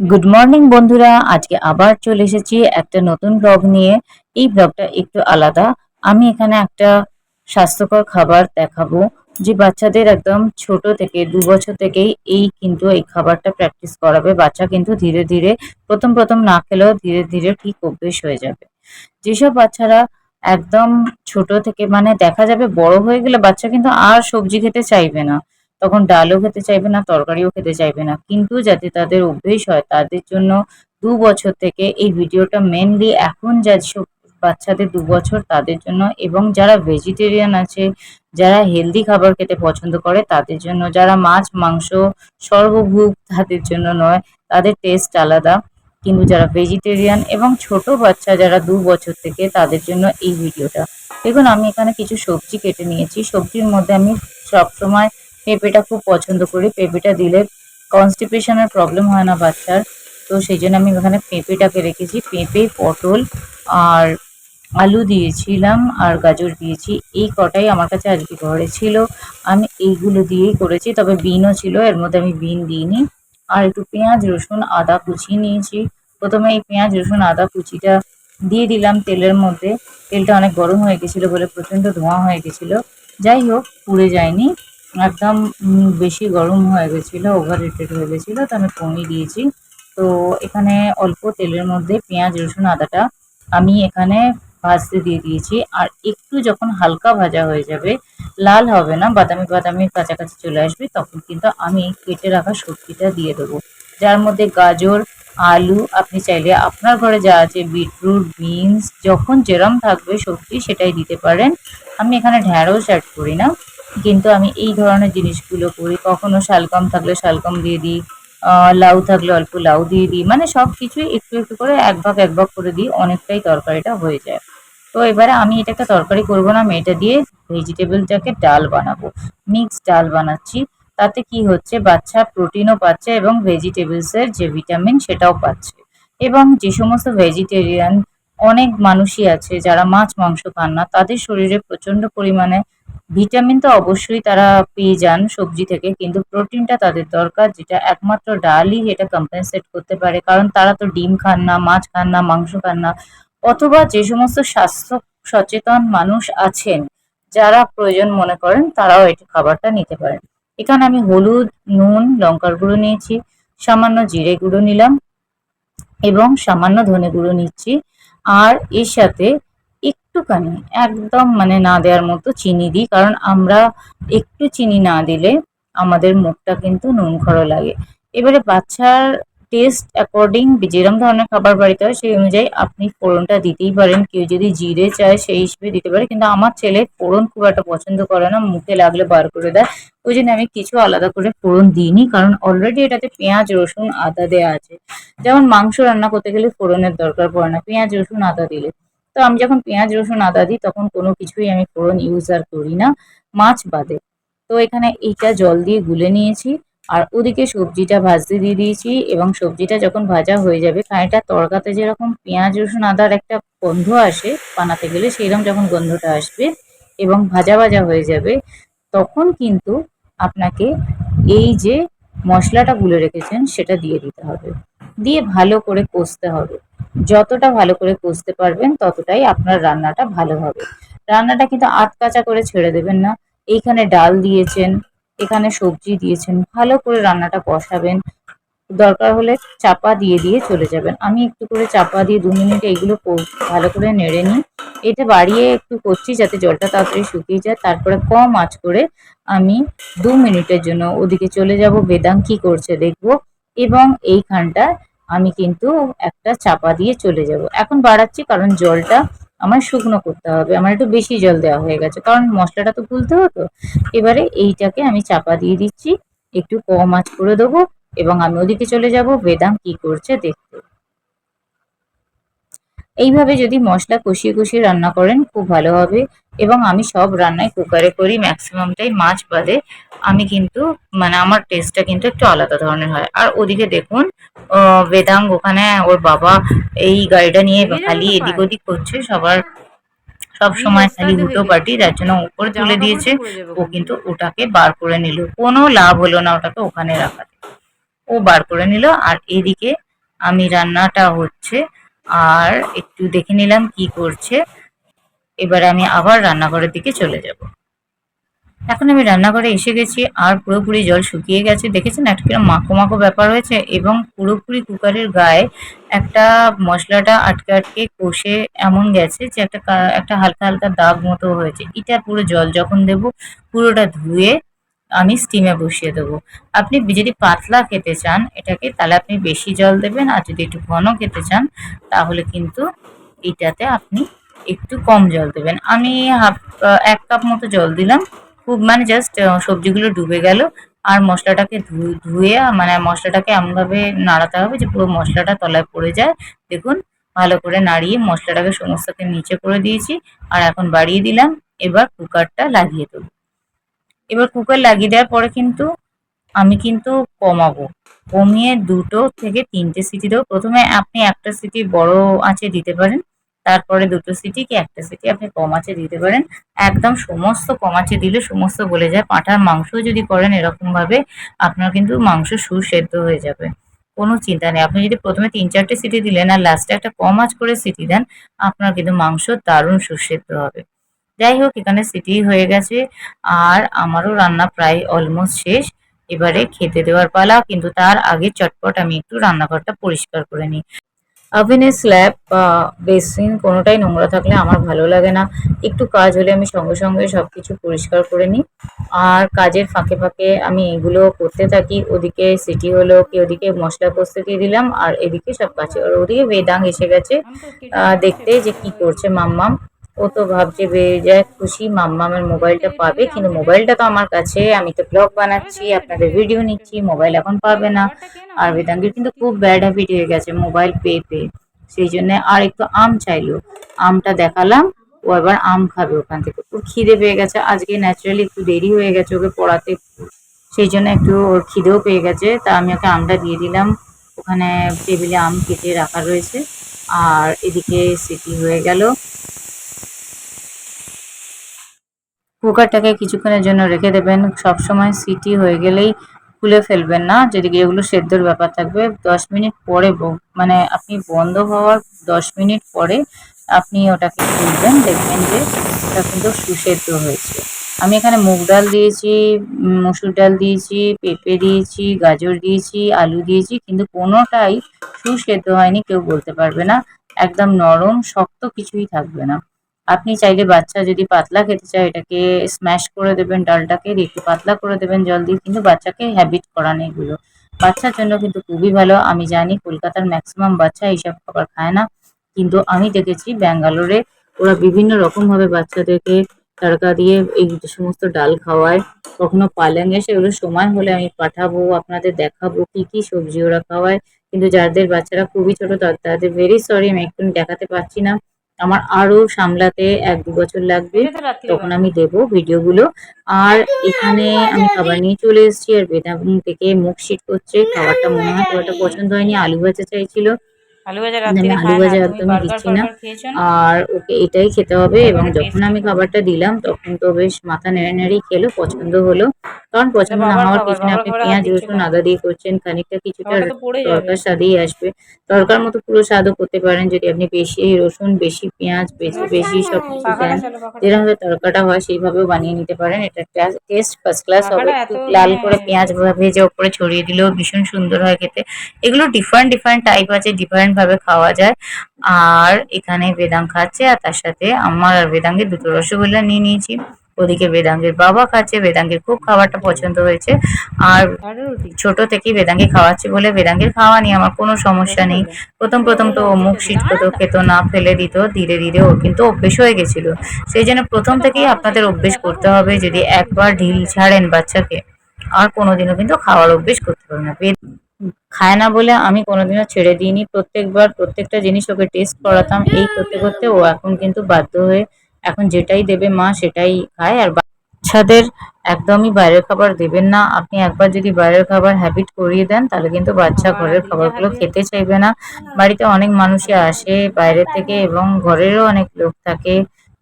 Good morning বন্ধুরা। আজকে আবার চলে এসেছি একটা নতুন ব্লগ নিয়ে। এই ব্লগটা একটু আলাদা। আমি এখানে একটা স্বাস্থ্যকর খাবার দেখাবো, যে বাচ্চাদের একদম ছোট থেকে, দু বছর থেকেই এই কিন্তু এই খাবারটা প্র্যাকটিস করাবে। বাচ্চা কিন্তু ধীরে ধীরে, প্রথম প্রথম না খেলেও ধীরে ধীরে ঠিক অভ্যেস হয়ে যাবে। যেসব বাচ্চারা একদম ছোট থেকে মানে দেখা যাবে বড় হয়ে গেলে বাচ্চা কিন্তু আর সবজি খেতে চাইবে না। তখন ডালও খেতে চাইবে না, তরকারিও খেতে চাইবে না। কিন্তু যাতে তাদের অভ্যেস হয়, তাদের জন্য দু বছর থেকে এই ভিডিওটা মেনলি এখন যেসব বাচ্চাদের দু বছর তাদের জন্য এবং যারা ভেজিটেরিয়ান আছে, যারা হেলদি খাবার খেতে পছন্দ করে, তাদের জন্য, যারা মাছ, মাংস সর্বভুক তাদের জন্য নয়, তাদের টেস্ট আলাদা। কিন্তু যারা ভেজিটেরিয়ান এবং ছোট বাচ্চা যারা দু বছর থেকে তাদের জন্য এই ভিডিওটা। দেখুন, আমি এখানে কিছু সবজি কেটে নিয়েছি। সবজির মধ্যে আমি সবসময় পেঁপেটা খুব পছন্দ করি। পেঁপেটা দিলে কনস্টিপেশনের প্রবলেম হয় না বাচ্চার। তো সেই জন্য আমি ওখানে পেঁপেটাকে রেখেছি। পেঁপে, পটল আর আলু দিয়েছিলাম আর গাজর দিয়েছি। এই কটাই আমার কাছে আজকে ঘরে ছিল। আমি এইগুলো দিয়েই করেছি। তবে বিনও ছিল। এর মধ্যে আমি বিন দিইনি। আর একটু পেঁয়াজ, রসুন, আদা কুচিয়ে নিয়েছি। প্রথমে এই পেঁয়াজ, রসুন, আদা কুচিটা দিয়ে দিলাম তেলের মধ্যে। তেলটা অনেক গরম হয়ে গেছিল বলে প্রচণ্ড ধোঁয়া হয়ে গেছিল। যাই হোক, পুড়ে যায়নি। একদম বেশি গরম হয়ে গেছিল ওভার হিটেড হয়ে গেছিল, তো আমি কমিয়ে দিয়েছি। তো এখানে অল্প তেলের মধ্যে পেঁয়াজ, রসুন, আদাটা আমি এখানে ভাজতে দিয়ে দিয়েছি। আর একটু যখন হালকা ভাজা হয়ে যাবে, লাল হবে না, বাদামি বাদামি কাছাকাছি চলে আসবে, তখন কিন্তু আমি কেটে রাখা সবজিটা দিয়ে দেবো। যার মধ্যে গাজর, আলু, আপনি চাইলে আপনার ঘরে যা আছে, বিটরুট, বিনস, যখন যেরম থাকবে সবজি সেটাই দিতে পারেন। আমি এখানে ঢ্যাঁড়স অ্যাড করি না। কিন্তু আমি এই ধরনের জিনিসগুলো করি। কখনো শালকম থাকলে শালকম দিয়ে দিই লাউ থাকলে অল্প লাউ দিয়ে দিই। মানে সব কিছুই একটু একটু করে এক ভাগ এক ভাগ করে দিই, অনেকটাই তরকারিটা হয়ে যায়। তো এবারে আমি এটাকে তরকারি করব না, আমি এটা দিয়ে ভেজিটেবলটাকে ডাল বানাবো। মিক্স ডাল বানাচ্ছি। তাতে কি হচ্ছে, বাচ্চা প্রোটিনও পাচ্ছে এবং ভেজিটেবলসের যে ভিটামিন সেটাও পাচ্ছে। এবং যে সমস্ত ভেজিটেরিয়ান, অনেক মানুষই আছে যারা মাছ, মাংস খান না, তাদের শরীরে প্রচণ্ড পরিমাণে ভিটামিন তো অবশ্যই তারা পেয়ে যান সবজি থেকে, কিন্তু প্রোটিনটা তাদের দরকার, যেটা একমাত্র ডালই এটা কম্পেনসেট করতে পারে। কারণ তারা তো ডিম খান না, মাছ খান না, মাংস খান না, অথবা যে সমস্ত স্বাস্থ্য সচেতন মানুষ আছেন, যারা প্রয়োজন মনে করেন, তারাও এই খাবারটা নিতে পারেন। এখানে আমি হলুদ, নুন, লঙ্কার গুঁড়ো নিয়েছি, সামান্য জিরে গুঁড়ো নিলাম এবং সামান্য ধনে গুঁড়ো নিচ্ছি। আর এর সাথে একটুখানি, একদম মানে না দেওয়ার মতো চিনি দিই, কারণ আমরা একটু চিনি না দিলে আমাদের মুখটা কিন্তু নুন খরো লাগে। এবারে বাচ্চার টেস্ট অ্যাকর্ডিং যেরকম ধরনের খাবার বাড়িতে হয় সেই অনুযায়ী আপনি ফোড়নটা দিতেই পারেন। কেউ যদি জিরে চায় সেই হিসেবে দিতে পারে, কিন্তু আমার ছেলে ফোড়ন খুব একটা পছন্দ করে না, মুখে লাগলে বার করে দেয়। ওই জন্য আমি কিছু আলাদা করে ফোড়ন দিইনি, কারণ অলরেডি এটাতে পেঁয়াজ, রসুন, আদা দেওয়া আছে। যেমন মাংস রান্না করতে গেলে ফোড়নের দরকার পড়ে না, পেঁয়াজ, রসুন, আদা দিলে। তো আমি যখন পেঁয়াজ, রসুন, আদা দিই, তখন কোনো কিছুই আমি ফোড়ন ইউজ আর করি না। মাছ বাদে। তো এখানে এইটা জল দিয়ে গুলে নিয়েছি। আর ওদিকে সবজিটা ভাজতে দিয়ে দিয়েছি এবং সবজিটা যখন ভাজা হয়ে যাবে, খানিকটা তরকাতে যেরকম পেঁয়াজ, রসুন, আদার একটা গন্ধ আসে বানাতে গেলে সেইরকম যখন গন্ধটা আসবে এবং ভাজা ভাজা হয়ে যাবে, তখন কিন্তু আপনাকে এই যে মশলাটা গুলে রেখেছেন, সেটা দিয়ে দিতে হবে। দিয়ে ভালো করে কষতে হবে। যতটা ভালো করে কষতে পারবেন, ততটাই আপনার রান্নাটা ভালো হবে। রান্নাটা কিন্তু আধ কাঁচা করে ছেড়ে দেবেন না। এইখানে ডাল দিয়েছেন, এখানে সবজি দিয়েছেন, ভালো করে রান্নাটা কষাবেন। দরকার হলে চাপা দিয়ে দিয়ে চলে যাবেন। আমি একটু করে চাপা দিয়ে দু মিনিট এইগুলো ভালো করে নেড়ে নিই। এটা বাড়িয়ে একটু করছি যাতে জলটা তাড়াতাড়ি শুকিয়ে যায়। তারপরে কম আঁচ করে আমি দু মিনিটের জন্য ওদিকে চলে যাব। বেদাং কি করছে, দেখব। এবং এইখানটা আমি কিন্তু একটা চাপা দিয়ে চলে যাব। এখন বাড়াচ্ছি কারণ জলটা আমার শুকনো করতে হবে। আমার একটু বেশি জল দেওয়া হয়ে গেছে। কারণ মশলাটা তো গুলতে হতো। এবারে এইটাকে আমি চাপা দিয়ে দিচ্ছি। একটু কম আঁচ করে দেবো এবং আমি ওদিকে চলে যাব। বেদাম কি করছে দেখতে। এইভাবে যদি মশলা কষিয়ে কষিয়ে রান্না করেন, খুব ভালো হবে। এবং আমি সব রান্নাই কুকারে করি ম্যাক্সিমামটাই মাছ বাদে। আমি কিন্তু মানে আমার টেস্টটা কিন্তু একটু আলাদা ধরনের হয়। আর ওদিকে দেখুন আহ, বেদাং ওখানে ওর বাবা এই গাড়িটা নিয়ে খালি এদিক ওদিক করছে সবার সব সময় খালি হুটো পাটি যার জন্য উপরে তুলে দিয়েছে। ও কিন্তু ওটাকে বার করে নিল। কোনো লাভ হলো না ওটাকে ওখানে রাখাতে। ও বার করে নিল আর এদিকে আমি রান্নাটা হচ্ছে আর একটু দেখে নিলাম কি করছে। এবার আমি আবার রান্নাঘরের দিকে চলে যাব। এখন আমি রান্নাঘরে এসে গেছি, আর পুরোপুরি জল শুকিয়ে গেছে। দেখেছেন একটা মাখো মাখো ব্যাপার হয়েছে এবং পুরোপুরি কুকারের গায়ে একটা মশলাটা আটকে আটকে কষে এমন গেছে যে একটা একটা হালকা হালকা দাগ মতো হয়েছে। এটা পুরো জল যখন দেব, পুরোটা ধুয়ে আমি স্টিমে বসিয়ে দেবো। আপনি যদি পাতলা খেতে চান, এটাকে তাহলে আপনি বেশি জল দেবেন, আর যদি একটু ঘন খেতে চান, তাহলে কিন্তু এটাতে আপনি একটু কম জল দেবেন। আমি হাফ এক কাপ মতো জল দিলাম। খুব মানে জাস্ট সবজিগুলো ডুবে গেল। আর মশলাটাকে ধুয়ে মানে মশলাটাকে এমনভাবে নাড়াতে হবে যে পুরো মশলাটা তলায় পড়ে যায়। দেখুন, ভালো করে নাড়িয়ে মশলাটাকে সমস্তকে নিচে করে দিয়েছি। আর এখন বাড়িয়ে দিলাম। এবার কুকারটা লাগিয়ে দেবো। এবার কুকার লাগিয়ে দেওয়ার পরে কিন্তু আমি কিন্তু কমাবো। কমিয়ে দুটো থেকে তিনটে সিটি দেবো। প্রথমে আপনি একটা সিটি বড় আঁচে দিতে পারেন। তারপরে দুটো সিটি কি, একটা সিটি আপনি কম আঁচে দিতে পারেন। একদম সমস্ত কম আঁচে দিলে সমস্ত গলে যায়। পাঁঠার মাংস যদি করেন এরকম ভাবে আপনার কিন্তু মাংস সুসেদ্ধ হয়ে যাবে। কোনো চিন্তা নেই। আপনি যদি প্রথমে তিন চারটে সিটি দিলেন আর লাস্টে একটা কম আঁচ করে সিটি দেন, আপনার কিন্তু মাংস দারুণ সুসেদ্ধ হবে। যাই হোক, এখানে সিটি হয়ে গেছে আর আমারও রান্না প্রায় অলমোস্ট শেষ। এবারে খেতে দেওয়ার পালা, কিন্তু তার আগে চটপট আমি একটু রান্নাঘরটা পরিষ্কার করে নিই। ওভেনের স্ল্যাব বা বেসিন কোনোটাই নোংরা থাকলে আমার ভালো লাগে না। একটু কাজ হলে আমি সঙ্গে সঙ্গে সব কিছু পরিষ্কার করে নিই। আর কাজের ফাঁকে ফাঁকে আমি এগুলো করতে থাকি। ওদিকে সিটি হলো কি, ওদিকে মশলা কষতে দিয়ে দিলাম। আর এদিকে সব কাছে ওদিকে বেদাং এসে গেছে। দেখতে যে কি করছে মাম্মাম। ও তো ভাবছে যায় খুশি, মাম্মামের মোবাইলটা পাবে। কিন্তু মোবাইলটা তো আমার কাছে, আমি তো ব্লগ বানাচ্ছি, আপনাদের ভিডিও নিচ্ছি, মোবাইল এখন পাবে না। আর বেদাঙ্গের কিন্তু খুব ব্যাড হ্যাবিট হয়ে গেছে মোবাইল পেয়ে পেয়ে। সেই জন্য আর একটু আম চাইলো। আমটা দেখালাম, ও এবার আম খাবে ওখান থেকে। ওর খিদে পেয়ে গেছে, আজকে ন্যাচারালি একটু দেরি হয়ে গেছে ওকে পড়াতে। সেই জন্য একটু ওর খিদেও পেয়ে গেছে, তা আমি ওকে আমটা দিয়ে দিলাম। ওখানে টেবিলে আম কেটে রাখা রয়েছে। আর এদিকে সিটি হয়ে গেল। কুকারটাকে কিছুক্ষণের জন্য রেখে দেবেন। সবসময় সিটি হয়ে গেলেই খুলে ফেলবেন না। যদি এগুলো সেদ্ধর ব্যাপার থাকবে, দশ মিনিট পরে মানে আপনি বন্ধ হওয়ার দশ মিনিট পরে আপনি ওটাকে খুলবেন। দেখবেন যে ওটা কিন্তু সুসেদ্ধ হয়েছে। আমি এখানে মুগ ডাল দিয়েছি মসুর ডাল দিয়েছি, পেঁপে দিয়েছি, গাজর দিয়েছি, আলু দিয়েছি, কিন্তু কোনোটাই সুসেদ্ধ হয়নি, কেউ বলতে পারবে না। একদম নরম, শক্ত কিছুই থাকবে না। আপনি চাইলে বাচ্চা যদি পাতলা খেতে চায়, এটাকে স্ম্যাশ করে দেবেন, ডালটাকে একটু পাতলা করে দেবেন জল দিয়ে, কিন্তু বাচ্চাকে হ্যাবিট করান এগুলো। বাচ্চার জন্য কিন্তু খুবই ভালো। আমি জানি কলকাতার ম্যাক্সিমাম বাচ্চা এইসব খাবার খায় না, কিন্তু আমি দেখেছি ব্যাঙ্গালোরে ওরা বিভিন্ন রকমভাবে বাচ্চাদেরকে তড়কা দিয়ে এই সমস্ত ডাল খাওয়ায়। কখনো পালেঙ্গে সেগুলো সময় হলে আমি পাঠাবো, আপনাদের দেখাবো কি কি সবজি ওরা খাওয়ায়। কিন্তু যাদের বাচ্চারা খুবই ছোট, তাদের ভেরি সরি আমি একটু দেখাতে পারছি না। আমার আরও সামলাতে এক দু বছর লাগবে, তখন আমি দেব ভিডিওগুলো। আর এখানে আমি খাবার নিয়ে চলে এসেছি, আর বেদাম থেকে মুখ শীত করছে, খাবারটা মনে হয় খুব একটা পছন্দ হয়নি, আলু ভাজা চাইছিল। আলু ভাজা আমি আলু ভাজা একদমই দিচ্ছি না। আর ওকে এটাই খেতে হবে এবং যখন আমি খাবারটা দিলাম তখন তো বেশ মাথা নেড়ে নেড়েই খেলো পছন্দ হলো। কারণ পছন্দ না হওয়ার পিছনে আপনি পেঁয়াজ রসুন আদা দিয়ে করছেন খানিকটা কিছুটা তরকার স্বাদেই আসবে। তরকার মতো পুরো স্বাদও করতে পারেন যদি আপনি বেশি রসুন বেশি পেঁয়াজ বেশি বেশি সব কিছু দেন। চালো পাখাটা। যেরকম তরকাটা হয় সেইভাবেও বানিয়ে নিতে পারেন। এটা টেস্ট ফার্স্ট ক্লাস হবে। একটু লাল মানে- করে পেঁয়াজ ভেজে ওপরে ছড়িয়ে দিলেও ভীষণ সুন্দর হয় খেতে। এগুলো ডিফারেন্ট ডিফারেন্ট টাইপ আছে ডিফারেন্ট ভাবে খাওয়া যায়। আর এখানে বেদাং খাচ্ছে আর তার সাথে আমার আর বেদাঙ্গের দুটো রসগোল্লা নিয়ে নিয়েছি। ওদিকে বেদাঙ্গের বাবা খাচ্ছে বেদাঙ্গের খুব খাবারটা পছন্দ হয়েছে। আর ছোট থেকেই বেদাঙ্গে খাওয়াচ্ছি বলে বেদাঙ্গের খাওয়া নিয়ে আমার কোনো সমস্যা নেই। প্রথম প্রথম তো মুখ শীত হতো খেত না ফেলে দিত ধীরে ধীরে ও কিন্তু অভ্যেস হয়ে গেছিল। সেই জন্য প্রথম থেকেই আপনাদের অভ্যেস করতে হবে যদি একবার ঢিল ছাড়েন বাচ্চাকে। আর কোনোদিনও কিন্তু খাওয়ার অভ্যেস করতে পারবে না। খায় না বলে আমি কোনোদিনও ছেড়ে দিইনি। প্রত্যেকবার প্রত্যেকটা জিনিস ওকে টেস্ট করাতাম, এই করতে করতে ও এখন কিন্তু বাধ্য হয়ে এখন যেটাই দেবে মা সেটাই খায়। আর বাচ্চাদের একদমই বাইরের খাবার দেবেন না। আপনি একবার যদি বাইরের খাবার হ্যাবিট করিয়ে দেন, তাহলে কিন্তু বাচ্চা ঘরের খাবারগুলো খেতে চাইবে না। বাড়িতে অনেক মানুষই আসে বাইরে থেকে এবং ঘরেরও অনেক লোক থাকে।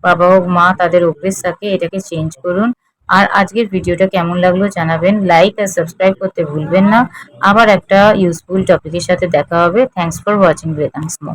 বাবা হোক, মা তাদের অভ্যেস থাকে, এটাকে চেঞ্জ করুন। আর আজকের ভিডিওটা কেমন লাগল জানাবেন। লাইক আর সাবস্ক্রাইব করতে ভুলবেন না। আবার একটা ইউজফুল টপিকের সাথে দেখা হবে। থ্যাংকস ফর ওয়াচিং বেদাংস মো